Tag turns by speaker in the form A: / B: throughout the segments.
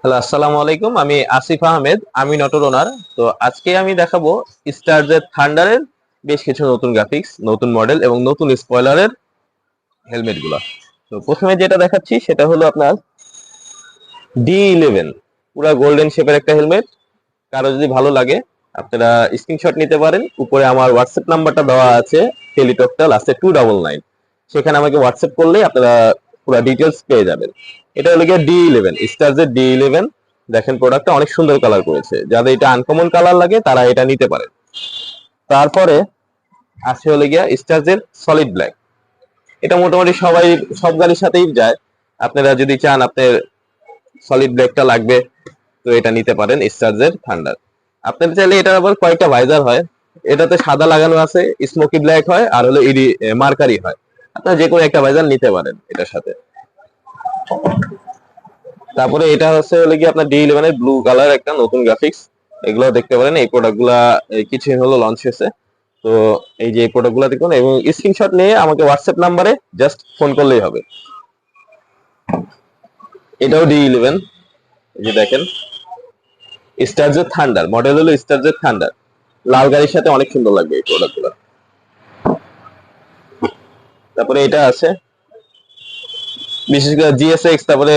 A: Hello, আসসালামু আলাইকুম। আমি আসিফ আহমেদ, আমি নটর ওনার তো আজকে আমি দেখাবো স্টারজের থান্ডারের বেশ কিছু নতুন গ্রাফিক্স নতুন মডেল এবং নতুন স্পয়লারের হেলমেটগুলা তো প্রথমে যেটা দেখাচ্ছি, সেটা হলো আপনার ডি ইলেভেন পুরা গোল্ডেন শেপের একটা হেলমেট কারও যদি ভালো লাগে, আপনারা স্ক্রিনশট নিতে পারেন। উপরে আমার হোয়াটসঅ্যাপ নাম্বারটা দেওয়া আছে টেলিটকটা লাস্টে টু ডাবল নাইন সেখানে আমাকে হোয়াটসঅ্যাপ করলেই আপনারা পুরো ডিটেলস পেয়ে যাবেন। এটা হলো গিয়ে ডি ইলেভেন স্টারজের ডি ইলেভেন দেখেন প্রোডাক্টটা অনেক সুন্দর কালার করেছে। যাদের এটা আনকমন কালার লাগে, তারা এটা নিতে পারেন তারপরে আছে হলো গিয়া স্টারজের সলিড ব্ল্যাক এটা মোটামুটি সবাই, সব গাড়ির সাথেই যায়। আপনারা যদি চান আপনার সলিড ব্ল্যাকটা লাগবে, তো এটা নিতে পারেন স্টারজের থান্ডার আপনার চাইলে এটা আবার কয়েকটা ভাইজার হয়। এটাতে সাদা লাগানো আছে স্মোকি ব্ল্যাক হয়, আর হলো ইডি মার্কারি হয়। আপনারা যে কোনো একটা ভাইজার নিতে পারেন এটার সাথে। তারপরে এটা হচ্ছে হলো কি আপনার ডি ইলেভেন এর ব্লু কালার একটা নতুন গ্রাফিক্স এগুলো দেখতে পারেন, এই প্রোডাক্টগুলা এই কিছুদিন হলো লঞ্চ হয়েছে। তো এই যে এই প্রোডাক্টগুলা দেখুন, এবং স্ক্রিনশট নিয়ে আমাকে হোয়াটসঅ্যাপ নাম্বারে জাস্ট ফোন করলেই হবে। এটাও ডি ইলেভেন যে দেখেন। স্টারজের থান্ডার মডেল হলো স্টারজের থান্ডার লাল গাড়ির সাথে অনেক সুন্দর লাগবে এই প্রোডাক্টগুলো তারপরে এটা আছে। বিশেষ করে জিএসএক্স তারপরে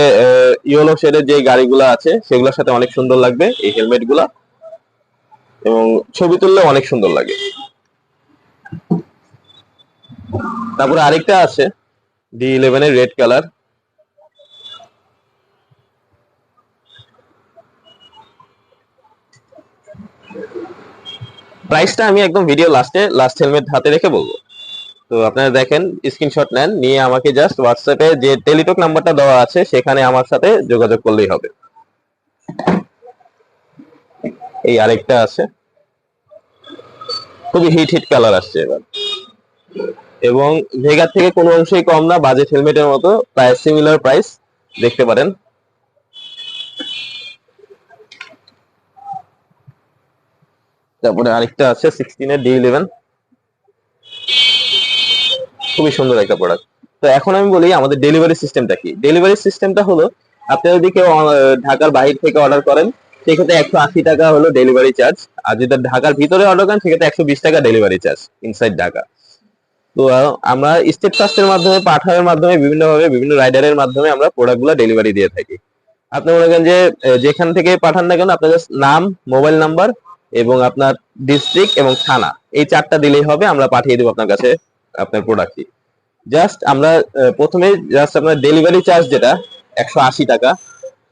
A: ইয়েলো শেডের যে গাড়িগুলো আছে, সেগুলোর সাথে অনেক সুন্দর লাগবে, এই হেলমেটগুলা এবং ছবি তুললে অনেক সুন্দর লাগে। তারপরে আরেকটা আছে ডি ইলেভেন এর রেড কালার প্রাইসটা আমি একদম ভিডিও লাস্টে লাস্ট হেলমেট হাতে রেখে বলব। তো আপনারা দেখেন স্ক্রিনশট নেন, নিয়ে আমাকে জাস্ট হোয়াটসঅ্যাপে যে টেলিটক নাম্বারটা দেওয়া আছে, সেখানে আমার সাথে যোগাযোগ করলেই হবে। এই আরেকটা আছে। খুবই হিট হিট কালার আসছে এবার। এবং ভেগার থেকে কোনো অংশেই কম না বাজেট হেলমেটের মতো, প্রায় সিমিলার প্রাইস দেখতে পারেন। তারপরে আরেকটা আছে সিক্সটিনের ডি ইলেভেন খুবই সুন্দর একটা প্রোডাক্ট তো এখন আমি বলি আমাদের ডেলিভারি সিস্টেমটা কি? ডেলিভারি সিস্টেমটা হলো, আপনি যদি কেউ ঢাকার বাইরে থেকে অর্ডার করেন, সেক্ষেত্রে একশো আশি টাকা হলো ডেলিভারি চার্জ আর যদি ঢাকার ভিতরে অর্ডার করেন, সেক্ষেত্রে একশো বিশ টাকা ডেলিভারি চার্জ ইনসাইড ঢাকা। তো আমরা স্টেট ফাস্টের মাধ্যমে, পাঠানোর মাধ্যমে বিভিন্ন ভাবে বিভিন্ন রাইডারের মাধ্যমে আমরা প্রোডাক্টগুলো ডেলিভারি দিয়ে থাকি। আপনি মনে করেন যে যেখান থেকে পাঠান না কেন, আপনার নাম মোবাইল নাম্বার এবং আপনার ডিস্ট্রিক্ট এবং থানা, এই চারটা দিলেই হবে, আমরা পাঠিয়ে দেবো আপনার কাছে আপনার প্রোডাক্টটি জাস্ট আমরা প্রথমে জাস্ট আপনার ডেলিভারি চার্জ যেটা, একশো আশি টাকা,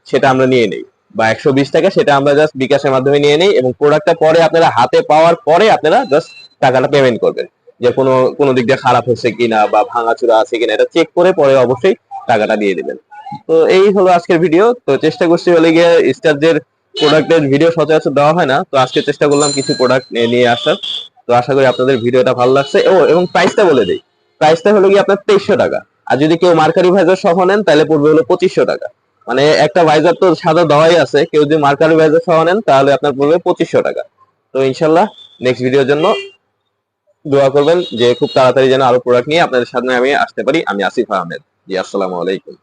A: সেটা আমরা নিয়ে নেই। বা একশো বিশ টাকা, সেটা আমরা জাস্ট বিকাশের মাধ্যমে নিয়ে নেই এবং প্রোডাক্টটা পরে আপনারা হাতে পাওয়ার পরে আপনারা জাস্ট টাকাটা পেমেন্ট করবেন। যে কোনো কোনো দিক দিয়ে খারাপ হচ্ছে কিনা বা ভাঙাচুরা আছে কিনা, এটা চেক করে পরে অবশ্যই টাকাটা দিয়ে দেবেন। তো এই হলো আজকের ভিডিও তো চেষ্টা করছি হলে গিয়ে স্টারদের প্রোডাক্টের ভিডিও সচরাচর দেওয়া হয় না। তো আজকে চেষ্টা করলাম কিছু প্রোডাক্ট নিয়ে আসার। তো আশা করি আপনাদের ভিডিওটা ভালো লাগছে। ও, এবং প্রাইসটা বলে দেই। প্রাইসটা হলো কি আপনার তেইশশো টাকা। আর যদি কেউ মার্কারি ভাইজার সহ নেন, তাহলে পড়বে হলো পঁচিশশো টাকা। মানে একটা ভাইজার তো সাদা দেওয়াই আছে। কেউ যদি মার্কারি ভাইজার সহ নেন, তাহলে আপনার পড়বে পঁচিশশো টাকা। তো ইনশাল্লাহ নেক্সট ভিডিওর জন্য দোয়া করবেন যে খুব তাড়াতাড়ি যেন আরও প্রোডাক্ট নিয়ে আপনাদের সামনে আমি আসতে পারি। আমি আসিফ আহমেদ। জি, আসসালামু আলাইকুম।